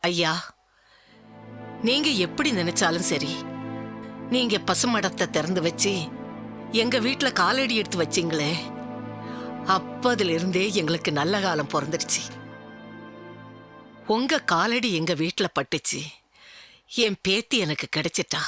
ஐயா நீங்க எப்படி நினைச்சாலும் சரி நீங்க பசுமடத்தை திறந்து வச்சு எங்க வீட்டுல காலடி எடுத்து வச்சீங்களே அப்பதுல இருந்தே எங்களுக்கு நல்ல காலம் பிறந்துடுச்சு. உங்க காலடி எங்க வீட்டுல பட்டுச்சு என் பேத்தி எனக்கு கிடைச்சிட்டா.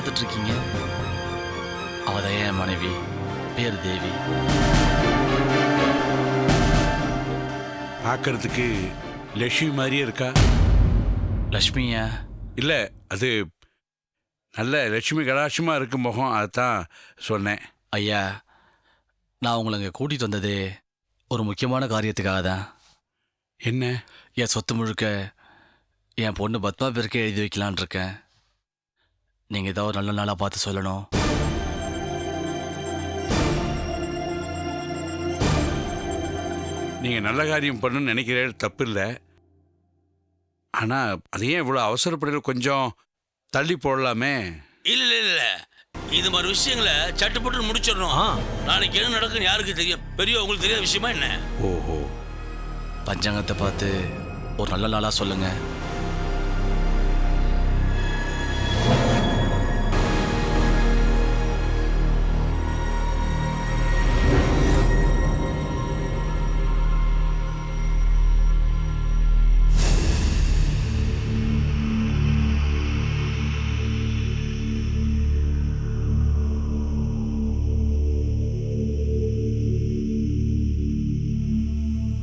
பார்த்துட்டு இருக்கீங்க அவதான் என் மனைவி. பேர் தேவி. பார்க்கறதுக்கு லட்சுமி மாதிரியே இருக்கா? லக்ஷ்மியா இல்லை அது நல்ல லட்சுமி கடாட்சமாக இருக்கு முகம் அதான் சொன்னேன். ஐயா நான் உங்களை இங்கே கூட்டிகிட்டு வந்ததே ஒரு முக்கியமான காரியத்துக்காக தான். என்ன? என் சொத்து முழுக்க என் பொண்ணு பத்மா பேருக்கே எழுதி வைக்கலான் இருக்கேன் நீங்கள் ஏதாவது ஒரு நல்ல நாளாக பார்த்து சொல்லணும். நீங்கள் நல்ல காரியம் பண்ணணும்னு நினைக்கிறேன். தப்பு இல்லை ஆனால் அதையே இவ்வளோ அவசரப்படையில் கொஞ்சம் தள்ளி போடலாமே. இல்ல இல்ல இல்ல. இது மாதிரி விஷயங்களை சட்டுப்பட்டு முடிச்சிடணும். நாளைக்கு என்ன நடக்குன்னு யாருக்கு தெரியும்? பெரிய உங்களுக்கு தெரியாத விஷயமா என்ன? ஓஹோ. பஞ்சாங்கத்தை பார்த்து ஒரு நல்ல நாளாக சொல்லுங்கள்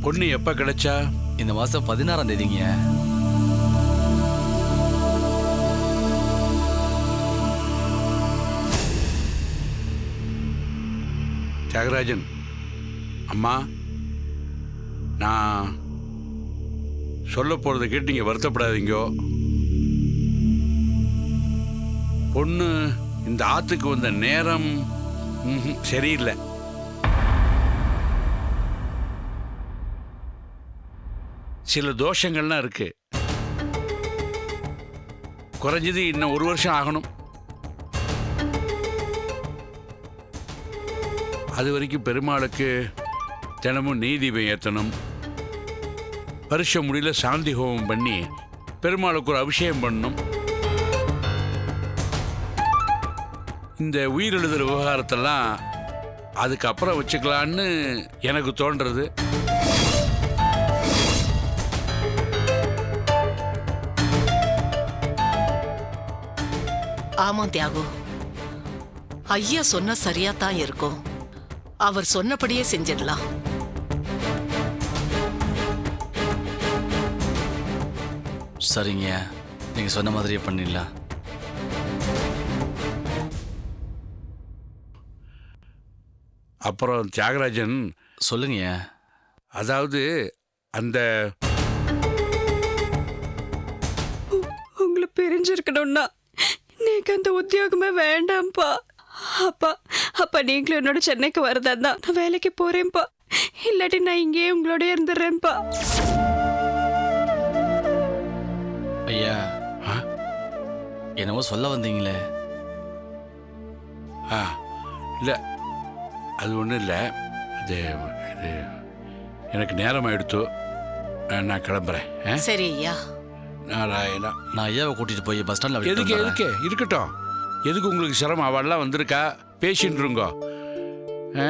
பொண்ணு எப்போ கிடைச்சா? இந்த மாதம் பதினாறாம் தேதிங்க. தியாகராஜன் அம்மா நான் சொல்ல போகிறத கேட்டு நீங்கள் வருத்தப்படாதீங்கோ. பொண்ணு இந்த ஆற்றுக்கு வந்த நேரம் சரியில்லை. சில தோஷங்கள்லாம் இருக்கு. குறைஞ்சது இன்னும் ஒரு வருஷம் ஆகணும். அது வரைக்கும் பெருமாளுக்கு தினமும் நீதிபம் ஏற்றணும் வருஷம் முடியல சாந்தி ஹோமம் பண்ணி பெருமாளுக்கு ஒரு அபிஷேகம் பண்ணணும். இந்த உயிரெழுதல் விவகாரத்தெல்லாம் அதுக்கப்புறம் வச்சுக்கலான்னு எனக்கு தோன்றது. ஆமா தியாகு. ஐயா சொன்னா சரியா தான் இருக்கும். அவர் சொன்னபடியே செஞ்சிடலாம். சரிங்க. நீங்கள் சொன்ன மாதிரியே பண்ணிடலாம். அப்புறம் தியாகராஜன் சொல்லுங்க. அதாவது அந்த உங்களை பிரிஞ்சிருக்கணும்னா எனக்கு அந்த உத்தியோகமே வேண்டாம்ப்பா. அப்பா அப்பா நீங்களும் என்னோட சென்னைக்கு வரதா தான். நான் வேலைக்கு போறேன்ப்பா. இல்லாட்டி நான் இங்கேயே உங்களோட இருந்துடுறேன்ப்பா. ஐயா ஆ? என்னவோ சொல்ல வந்தீங்களே. ஆ இல்லை அது ஒன்றும் இல்லை. அது இது எனக்கு நேரம் எடுத்து நான் கிளம்புறேன் ஆ? சரி ஐயா. நாராயணா. நான் ஐயாவை கூட்டிட்டு போய் பஸ் ஸ்டாண்ட்ல எதுக்கு எதுக்கு? இருக்கட்டும். எதுக்கு உங்களுக்கு சிரமம்? அவள்லாம் வந்திருக்கா? பேசின்னு இருங்கோ ஆ?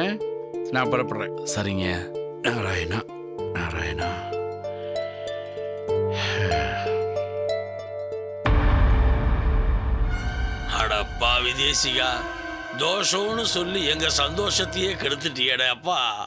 நான் புறப்படுறேன். சரிங்க. நாராயணா நாராயணா. அடப்பா விதேசிகா. தோஷம்னு சொல்லி எங்க சந்தோஷத்தையே கெடுத்துட்டியடே அப்பா.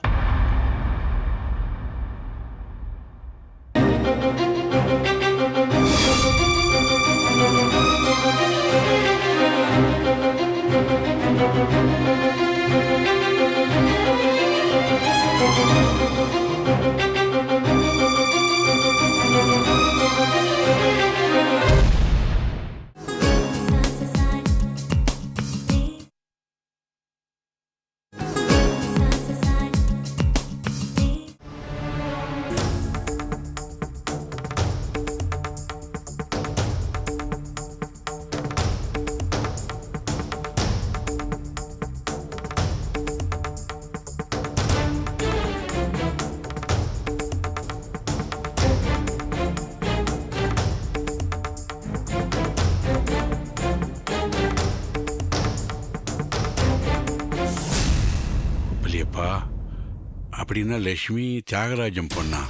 அப்படின்னா லக்ஷ்மி தியாகராஜன் பொண்ணா?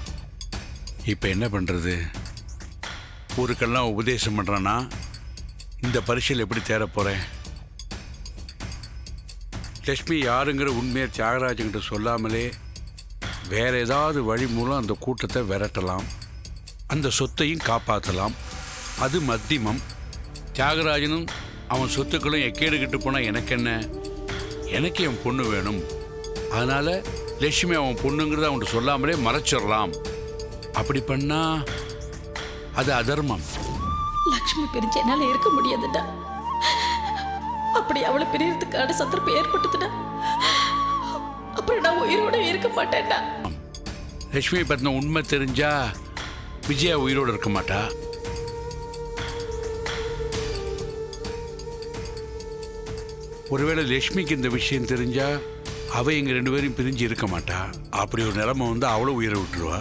இப்போ என்ன பண்ணுறது ஊருக்கெல்லாம் உபதேசம் பண்ணுறேன்னா இந்த பரிசையில் எப்படி தேர போகிறேன் லக்ஷ்மி யாருங்கிற உண்மையை தியாகராஜன்கிட்ட சொல்லாமலே வேறு ஏதாவது வழி மூலம் அந்த கூட்டத்தை விரட்டலாம். அந்த சொத்தையும் காப்பாற்றலாம் அது மத்தியமம் தியாகராஜனும் அவன் சொத்துக்களும் எக்கேடுகிட்டு போனால் எனக்கு என்ன எனக்கு என் பொண்ணு வேணும். அதனால் லட்சுமி அவன் பொண்ணுங்கிறத அவன்கிட்ட சொல்லாமலே மறைச்சிடலாம். அப்படி பண்ணா அது அதர்மம். லக்ஷ்மி பிரிஞ்சு என்னால இருக்க முடியாதுடா. அப்படி அவளை பிரியறதுக்கான சந்தர்ப்பம் ஏற்பட்டதுடா. அப்புறம் நான் உயிரோட இருக்க மாட்டேன்டா. லட்சுமி பத்தின உண்மை தெரிஞ்சா விஜயா உயிரோடு இருக்க மாட்டா? ஒருவேளை லட்சுமிக்கு இந்த விஷயம் தெரிஞ்சா அவள் எங்கள் ரெண்டு பேரும் பிரிஞ்சு இருக்க மாட்டா. அப்படி ஒரு நிலைமை வந்து அவ்வளோ உயிரை விட்டுருவா.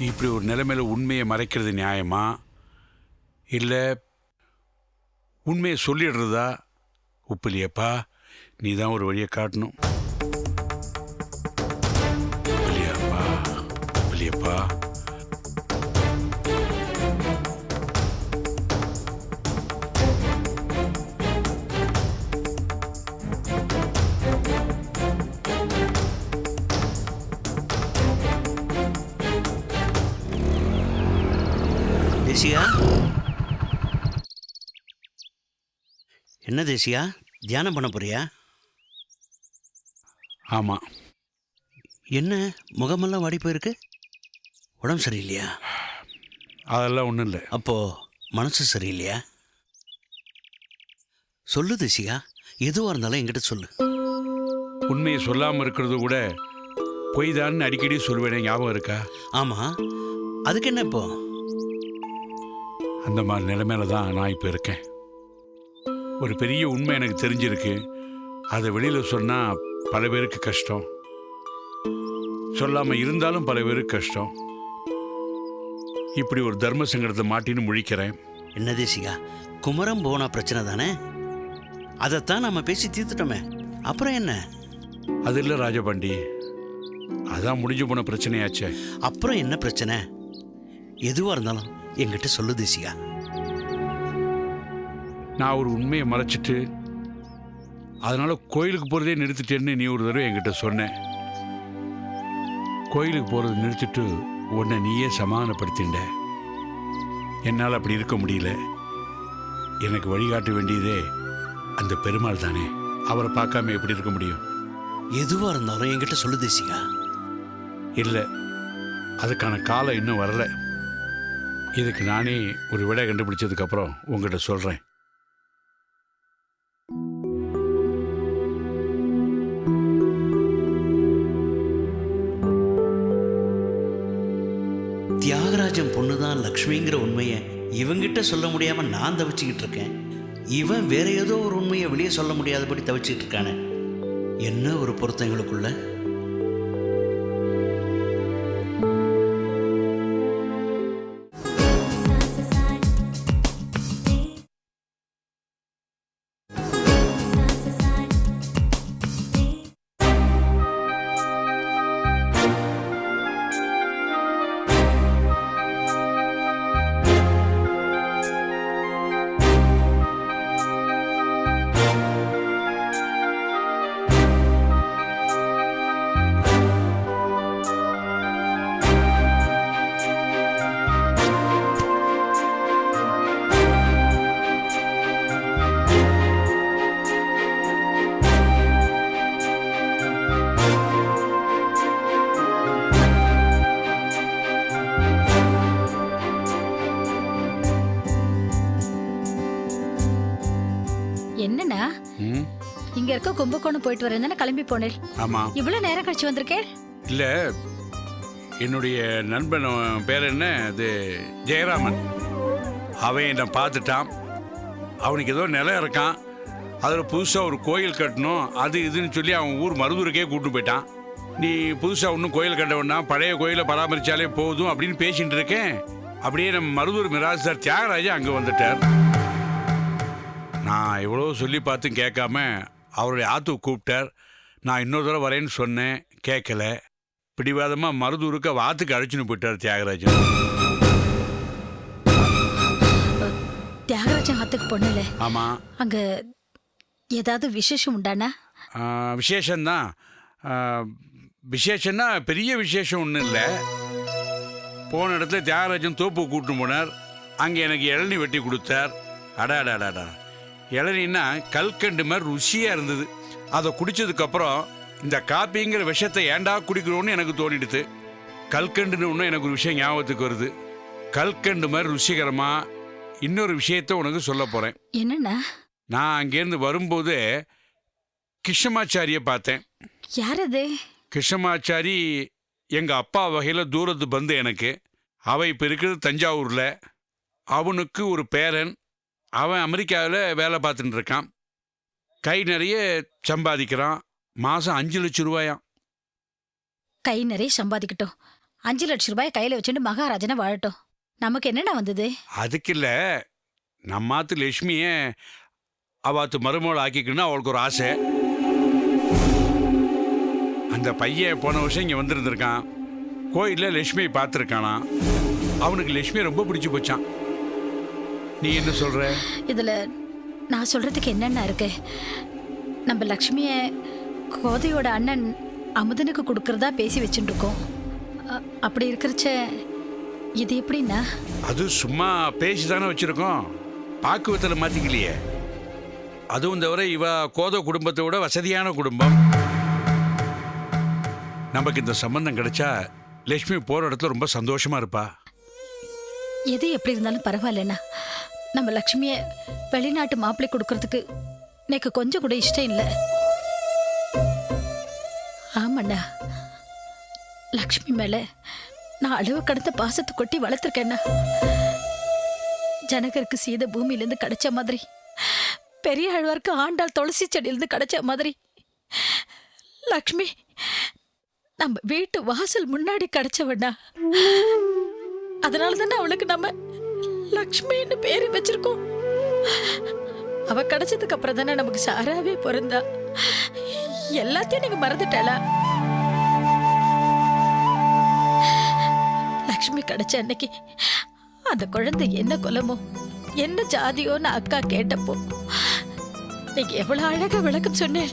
இப்படி ஒரு நிலைமையில் உண்மையை மறைக்கிறது நியாயமா? இல்லை உண்மையை சொல்லிடுறதா? உப்பிலியப்பா நீ தான் ஒரு வழியை காட்டணும். உப்பிலியப்பா உப்பிலியப்பா. தேசியா? என்ன தேசியா? தியானம் பண்ண போறியா? ஆமாம் என்ன? முகமெல்லாம் வாடி போயிருக்கு? உடம்பு சரியில்லையா? அதெல்லாம் ஒன்றும் இல்லை. அப்போ மனசு சரியில்லையா? சொல்லு தேசியா. எதுவாக இருந்தாலும் என்கிட்ட சொல்லு. உண்மையை சொல்லாமல் இருக்கிறது கூட பொய் தான் அடிக்கடி சொல்லுவேனே ஞாபகம் இருக்கா? ஆமாம் அதுக்கு என்ன இப்போ? அந்த மாதிரி நிலைமையில தான் நான் இப்போ இருக்கேன். ஒரு பெரிய உண்மை எனக்கு தெரிஞ்சிருக்கு. அதை வெளியில் சொன்னால் பல பேருக்கு கஷ்டம். சொல்லாமல் இருந்தாலும் பல பேருக்கு கஷ்டம். இப்படி ஒரு தர்ம சங்கடத்தை மாட்டின்னு முழிக்கிறேன். என்ன தேசியா குமரம் போனா பிரச்சனை தானே? அதைத்தான் நம்ம பேசி தீர்த்துட்டோமே. அப்புறம் என்ன? அது இல்லை ராஜபாண்டி. அதான் முடிஞ்சு போன பிரச்சனையாச்சே. அப்புறம் என்ன பிரச்சனை? எதுவாக இருந்தாலும். என்கிட்ட சொல்லு தேசியா நான் ஒரு உண்மையை மறைச்சிட்டு அதனால கோயிலுக்கு போகிறதே நிறுத்திட்டேன்னு நீ ஒரு தடவை என்கிட்ட சொன்ன. கோயிலுக்கு போகிறத நிறுத்திட்டு உன்னை நீயே சமாதானப்படுத்திண்ட என்னால் அப்படி இருக்க முடியல. எனக்கு வழிகாட்ட வேண்டியதே அந்த பெருமாள் தானே. அவரை பார்க்காம எப்படி இருக்க முடியும்? எதுவாக இருந்தாலும் என்கிட்ட சொல்லு தேசியா இல்லை அதுக்கான காலம் இன்னும் வரல. இதுக்கு நானே ஒரு விடை கண்டுபிடிச்சதுக்கப்புறம் உங்கள்கிட்ட சொல்கிறேன் தியாகராஜன் பொண்ணு தான் லக்ஷ்மிங்கிற உண்மையை இவங்கிட்ட சொல்ல முடியாம நான் தவிச்சுக்கிட்டு இருக்கேன். இவன் வேற ஏதோ ஒரு உண்மையை வெளியே சொல்ல முடியாதபடி தவிச்சுக்கிட்டு இருக்கானே. என்ன ஒரு பொருத்தங்களுக்குள்ள? இருக்க கும்பகோணம் போயிட்டு வரேன் தானே? கிளம்பி போனேன் ஆமாம் இவ்வளவு நேரம் கழிச்சு வந்திருக்கேன்? இல்லை என்னுடைய நண்பன் பேர் என்ன? அது ஜெயராமன். அவன் என்னை பார்த்துட்டான். அவனுக்கு ஏதோ நிலம் இருக்கான். அதில் புதுசாக ஒரு கோயில் கட்டணும் அது இதுன்னு சொல்லி அவன் ஊர் மருதூருக்கே கூப்பிட்டு போயிட்டான். நீ புதுசாக ஒன்றும் கோயில் கட்ட வேண்டாம் பழைய கோயிலை பராமரித்தாலே போதும் அப்படின்னு பேசிட்டு இருக்கேன். அப்படியே நம்ம மருதூர் மிராஸ்தார் தியாகராஜா அங்கே வந்துட்டார். நான் எவ்வளோ சொல்லி பார்த்தும் கேட்காம அவருடைய ஆத்துக்கு கூப்பிட்டார். நான் இன்னொரு தடவை வரேன்னு சொன்னேன். கேட்கல. பிடிவாதமாக மருதூருக்கு வாத்துக்கு அழைச்சின்னு போயிட்டார் தியாகராஜன். தியாகராஜன் ஆத்துக்கு பொண்ணுல. ஆமாம் அங்க ஏதாவது விசேஷம் உண்டானா? விசேஷந்தான் விசேஷம்னா பெரிய விசேஷம் ஒன்றும் இல்லை. போன இடத்துல தியாகராஜன் தோப்பு கூட்டின்னு போனார். அங்கே எனக்கு இளநி வெட்டி கொடுத்தார். அடாடாடாடா இளநின்னா கல்கண்டு மாதிரி ருசியாக இருந்தது. அதை குடிச்சதுக்கப்புறம் இந்த காப்பிங்கிற விஷத்தை ஏன்டா குடிக்கிறோன்னு எனக்கு தோணிடுது. கல்கண்டுன்னு ஒன்று எனக்கு ஒரு விஷயம் ஞாபகத்துக்கு வருது. கல்கண்டு மாதிரி ருசிகரமாக இன்னொரு விஷயத்த உனக்கு சொல்ல போகிறேன் என்னண்ணா? நான் அங்கேருந்து வரும்போது கிருஷ்ணமாச்சாரியை பார்த்தேன். யார் அது கிருஷ்ணமாச்சாரி எங்கள் அப்பா வகையில் தூரத்து பந்து எனக்கு. அவன் இப்போ இருக்கிறது தஞ்சாவூரில். அவனுக்கு ஒரு பேரன் அவன் அமெரிக்காவில் வேலை பார்த்துட்டு இருக்கான். கை நிறைய சம்பாதிக்கிறான். மாதம் அஞ்சு லட்சம் ரூபாயாம். கை நிறைய சம்பாதிக்கட்டும். அஞ்சு லட்சம் ரூபாய் கையில வச்சுட்டு மகாராஜனை வாழட்டும். நமக்கு என்னண்ணா வந்தது? அதுக்கு இல்லை நம்மாத்து லட்சுமியை அவாத்து மருமகள் ஆக்கிக்கணும்னு அவளுக்கு ஒரு ஆசை. அந்த பையன் போன வருஷம் இங்கே வந்திருந்திருக்கான். கோயிலில் லட்சுமியை பார்த்துருக்கானா அவனுக்கு லட்சுமியை ரொம்ப பிடிச்சி போச்சான் நீ என்ன சொல்ற? இதுல நான் சொல்றதுக்கு என்னென்ன இருக்கு? நம்ம லக்ஷ்மிய கோதையோட அண்ணன் அமுதனுக்கு கொடுக்கறதா பேசி வச்சுட்டு இருக்கோம் அப்படி இருக்கிறச்ச இது எப்படின்னா? அது சும்மா பேசி தானே வச்சுருக்கோம். பாக்குவத்தில் மாற்றிக்கலையே அதுவும் தவிர இவ கோத குடும்பத்தை விட வசதியான குடும்பம். நமக்கு இந்த சம்பந்தம் கிடைச்சா லட்சுமி போகிற இடத்துல ரொம்ப சந்தோஷமா இருப்பா. எது எப்படி இருந்தாலும் பரவாயில்லண்ணா. நம்ம லக்ஷ்மியை வெளிநாட்டு மாப்பிள்ளை கொடுக்கறதுக்கு எனக்கு கொஞ்சம் கூட இஷ்டம் இல்லை. ஆமாண்ணா. லக்ஷ்மி மேலே நான் அளவு கடந்த பாசத்தை கொட்டி வளர்த்துருக்கேண்ணா. ஜனகருக்கு சீத பூமியிலேருந்து கிடைச்ச மாதிரி பெரிய ஆழ்வார்க்கு ஆண்டாள் துளசி செடியிலேருந்து கிடைச்ச மாதிரி. லக்ஷ்மி நம்ம வீட்டு வாசல் முன்னாடி கிடைச்சவண்ணா. அதனால தானே அவளுக்கு நம்ம லக்ஷ்மின்னு பேரு வச்சிருக்கோம். அவ கிடைச்சதுக்கு அப்புறம் தானே நமக்கு சாராவே பிறந்தா. எல்லாத்தையும் நீங்க மறந்துட்டாளா லக்ஷ்மி கிடைச்ச அன்னைக்கு அந்த குழந்தை என்ன குலமோ என்ன ஜாதியோன்னு அக்கா கேட்டப்போ நீங்க எவ்வளவு அழகா விளக்கம் சொன்னேன்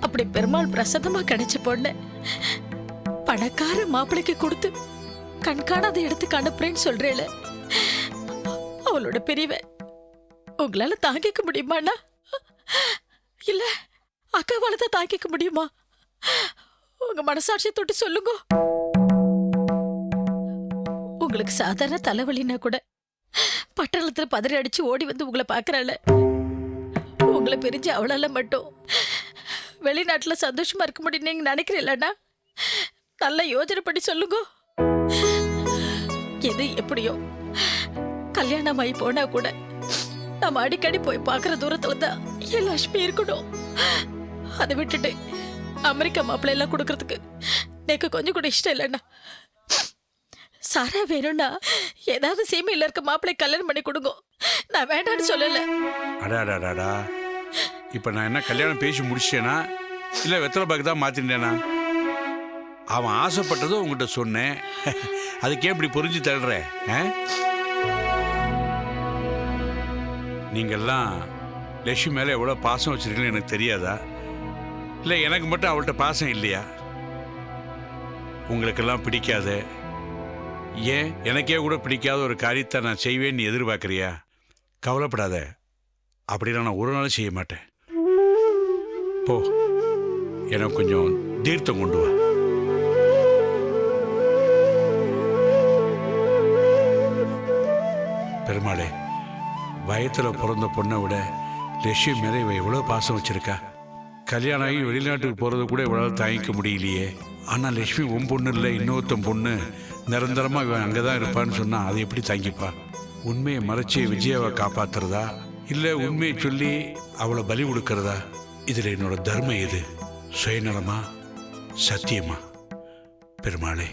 அப்படி பெருமாள் பிரசன்னமா கிடைச்ச பொண்ணு பணக்கார மாப்பிளைக்கு கொடுத்து கண்காணாத இடத்துக்கு அனுப்புறேன்னு சொல்றேன் அவளோட பிரிவை உங்களால தாங்கிக்க முடியுமாண்ணா? இல்ல அக்காவால தான் தாங்கிக்க முடியுமா? உங்க மனசாட்சியை தொட்டு சொல்லுங்க. உங்களுக்கு சாதாரண தலைவலினா கூட பட்டணத்துல பதறி அடிச்சு ஓடி வந்து உங்களை பாக்குறாள் உங்களை பிரிஞ்சு அவளால மட்டும் வெளிநாட்டுல சந்தோஷமா இருக்க முடியும் நீங்க நினைக்கிறீங்களா நல்ல யோஜனை பண்ணி சொல்லுங்க. எது எப்படியோ கல்யாணம் ஆகி போனா கூட நம்ம அடிக்கடி போய் பார்க்குற தூரத்துல தான் என் லட்சுமி இருக்கணும்? அதை விட்டுட்டு அமெரிக்கா மாப்பிள்ளை எல்லாம் கொடுக்கறதுக்கு எனக்கு கொஞ்சம் கூட இஷ்டம் இல்லைண்ணா. சாரா வேணும்னா ஏதாவது சீமையில் இருக்க மாப்பிள்ளை கல்யாணம் பண்ணி கொடுங்க. நான் வேண்டாம்னு சொல்லல. அடாடாடாடா இப்போ நான் என்ன கல்யாணம் பேசி முடிச்சேனா இல்லை வெத்தலை பாக்கு தான் மாற்றிட்டேனா அவன் ஆசைப்பட்டதும் உங்ககிட்ட சொன்னேன். அதுக்கே இப்படி புரிஞ்சு தள்ளுற ஆ? நீங்கள்லாம் லட்சுமி மேலே எவ்வளோ பாசம் வச்சிருக்கீங்கன்னு எனக்கு தெரியாதா? இல்லை எனக்கு மட்டும் அவள்கிட்ட பாசம் இல்லையா? உங்களுக்கெல்லாம் பிடிக்காத ஏன் எனக்கே கூட பிடிக்காத ஒரு காரியத்தை நான் செய்வேன்னு எதிர்பார்க்குறியா? கவலைப்படாத அப்படிலாம் நான் ஒரு நாளும் செய்ய மாட்டேன். போ எனக்கு கொஞ்சம் தீர்த்தம் கொண்டு வா. பெருமாளே வயத்தில் பிறந்த பொண்ணை விட லட்சுமி மேலே இவ எவ்வளோ பாசம் வச்சிருக்கா? கல்யாணம் ஆகி வெளிநாட்டுக்கு போகிறது கூட இவளால் தாங்கிக்க முடியலையே. ஆனால் லட்சுமி உன் பொண்ணு இல்லை இன்னொருத்தன் பொண்ணு. நிரந்தரமாக இவன் அங்கே தான் இருப்பான்னு சொன்னால் அதை எப்படி தாங்கிப்பா? உண்மையை மறைச்சி விஜயாவை காப்பாற்றுறதா இல்லை உண்மையை சொல்லி அவளை பலி கொடுக்கறதா? இதில் என்னோட தர்மம் எது? சுயநலமா? சத்தியமா? பெருமாளே.